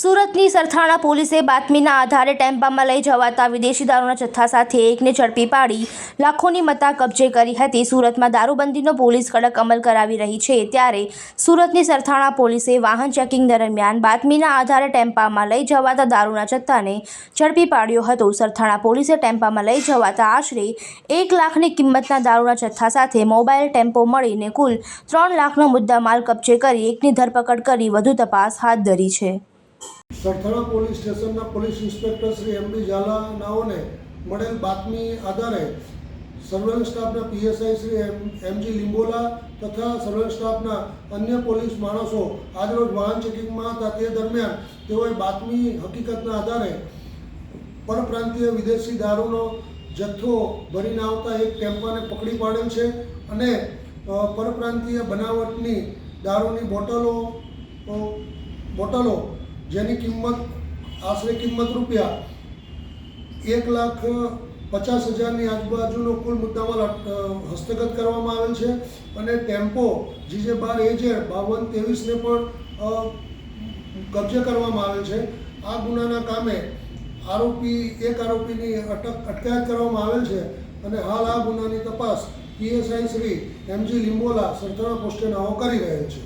સુરતની સરથાણા પોલીસે બાતમીના આધારે ટેમ્પામાં લઈ જવાતા વિદેશી દારૂના જથ્થા સાથે એકને ઝડપી પાડી લાખોની મત્તા કબજે કરી હતી. સુરતમાં દારૂબંધીનો પોલીસ કડક અમલ કરાવી રહી છે. ત્યારે સુરતની સરથાણા પોલીસે વાહન ચેકિંગ દરમિયાન બાતમીના આધારે ટેમ્પામાં લઈ જવાતા દારૂના જથ્થાને ઝડપી પાડ્યો હતો. સરથાણા પોલીસે ટેમ્પામાં લઈ જવાતા આશરે એક લાખની કિંમતના દારૂના જથ્થા સાથે મોબાઈલ ટેમ્પો મળીને કુલ ત્રણ લાખનો મુદ્દામાલ કબજે કરી એકની ધરપકડ કરી વધુ તપાસ હાથ ધરી છે. સરથાણા પોલીસ સ્ટેશનના police inspector Shri M B ઝાલાનાઓને મળેલ બાતમી આધારે સર્વેલન્સ સ્ટાફના PSI Shri M, MG Limbola તથા સર્વેલન્સ સ્ટાફના અન્ય પોલીસ માણસો આજરોજ વાહન ચેકિંગમાં હતા. તે દરમિયાન તેઓએ બાતમી હકીકતના આધારે પરપ્રાંતીય વિદેશી દારૂનો જથ્થો ભરીને આવતા એક ટેમ્પાને પકડી પાડેલ છે અને પરપ્રાંતીય બનાવટની દારૂની બોટલો બોટલો જેની કિંમત, આશરે કિંમત રૂપિયા એક લાખ પચાસ હજારની આજુબાજુનો કુલ મુદ્દામાલ હસ્તગત કરવામાં આવેલ છે અને ટેમ્પો જીજે બાર એજેડ બાવન ત્રેવીસને પણ કબજે કરવામાં આવેલ છે. આ ગુનાના કામે આરોપી, એક આરોપીની અટક, અટકાયત કરવામાં આવેલ છે અને હાલ આ ગુનાની તપાસ પીએસઆઈ શ્રી એમજી લીંબોલા સરથાણા પોસ્ટે નાઓ કરી રહેલ છે.